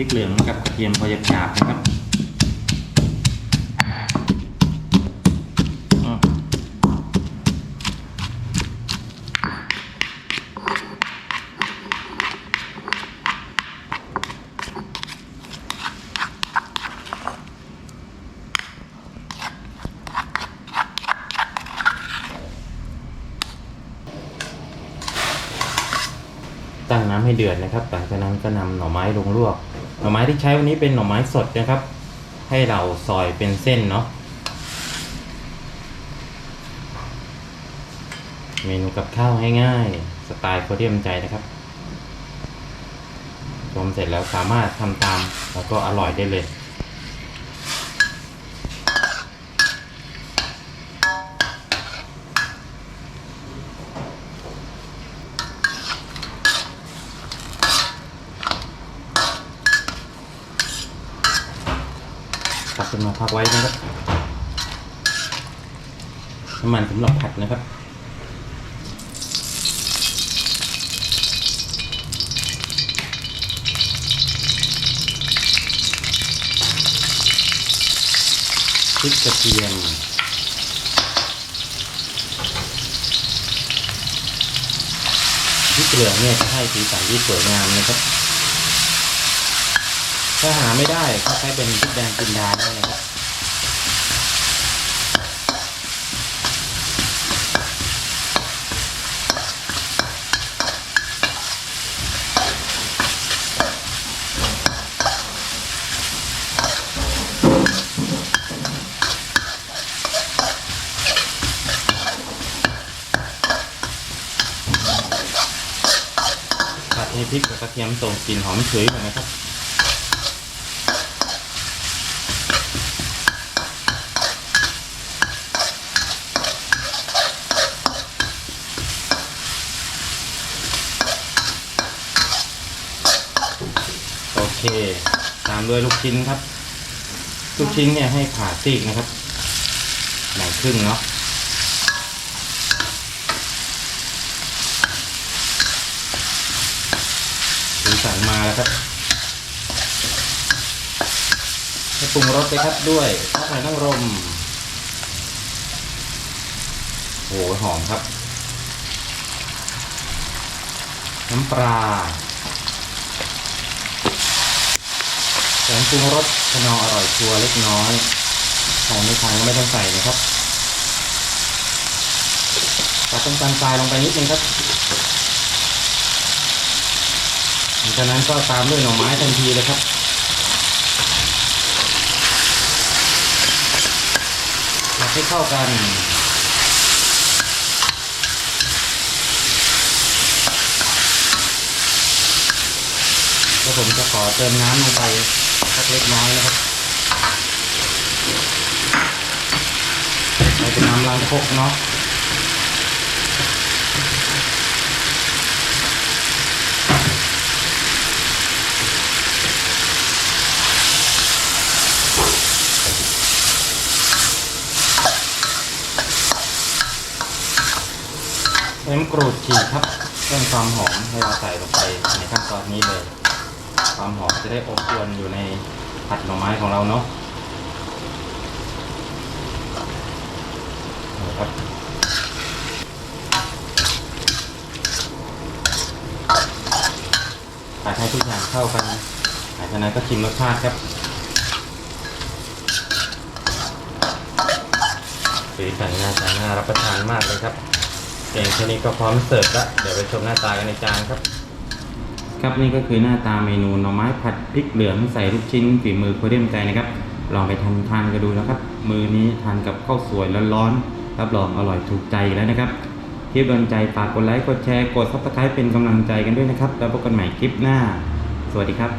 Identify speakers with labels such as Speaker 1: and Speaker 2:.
Speaker 1: พริกเหลืองกับกระเทียมพอหยาบๆนะครับตั้งน้ำให้เดือดนะครับหลังจากนั้นก็นำหน่อไม้ลงลวก หน่อไม้ที่ใช้วันนี้เป็นหน่อไม้สดนะครับ ให้เราซอยเป็นเส้นเนาะเมนูกับข้าวง่ายๆสไตล์โคเดียมใจนะครับชมเสร็จแล้วสามารถทำตามแล้วก็อร่อยได้เลย ขึ้นมาพักไว้นะครับน้ำมันสำหรับผัดนะครับพริกกระเทียมพริกเหลืองเนี่ยจะให้สีสันที่สวยงามนะครับ ถ้าหาไม่ได้ก็ใช้เป็นพริกแดงจินดาได้นะครับผัดให้พริกกับกระเทียมส่งกลิ่นหอมเฉยก่อนนะครับ เค ตามด้วยลูกชิ้นครับ ลูกชิ้นเนี่ยให้ผ่าซีกนะครับแบ่งครึ่งเนาะสีสันมาแล้วครับให้ปรุงรสเลยครับด้วยข้าวไข่นางรมโหหอมครับ น้ำปลา แสงปรุงรสขนออร่อยชัวเล็กน้อยของไม่ทานก็ไม่ต้องใส่นะครับตัดต้นกันทรายลงไปนิดนึงครับหลังจากนั้นก็ตามด้วยหน่อไม้ทันทีเลยครับผัดให้เข้ากันแล้วผมจะขอเติมน้ำลงไป เล็กน้อยนะครับเราจะนำล้างคกเนาะน้ำกรูดฉีกครับเพิ่มความหอมให้เราใส่ลงไปในขั้นตอนนี้เลย ความหอมจะได้อบอวนอยู่ในผัดหน่อไม้ของเราเนาะครับผัดให้ทุกอย่างเข้ากันหลังจากนั้นก็ชิมรสชาติครับสีสันน่าจะน่ารับประทานมากเลยครับเก่งแค่นี้ก็พร้อมเสิร์ฟแล้วเดี๋ยวไปชมหน้าตากันในจานครับ ครับนี่ก็คือหน้าตาเมนูหน่อไม้ผัดพริกเหลืองใส่ลูกชิ้นฝีมือโคเดียมใจนะครับ ลองไปทำทานกันดูนะครับ มือนี้ทานกับข้าวสวยร้อนๆรับรองอร่อยถูกใจแล้วนะครับคลิปโดนใจฝากกดไลค์กดแชร์กดซับสไครป์เป็นกำลังใจกันด้วยนะครับ แล้วพบกันใหม่คลิปหน้า สวัสดีครับ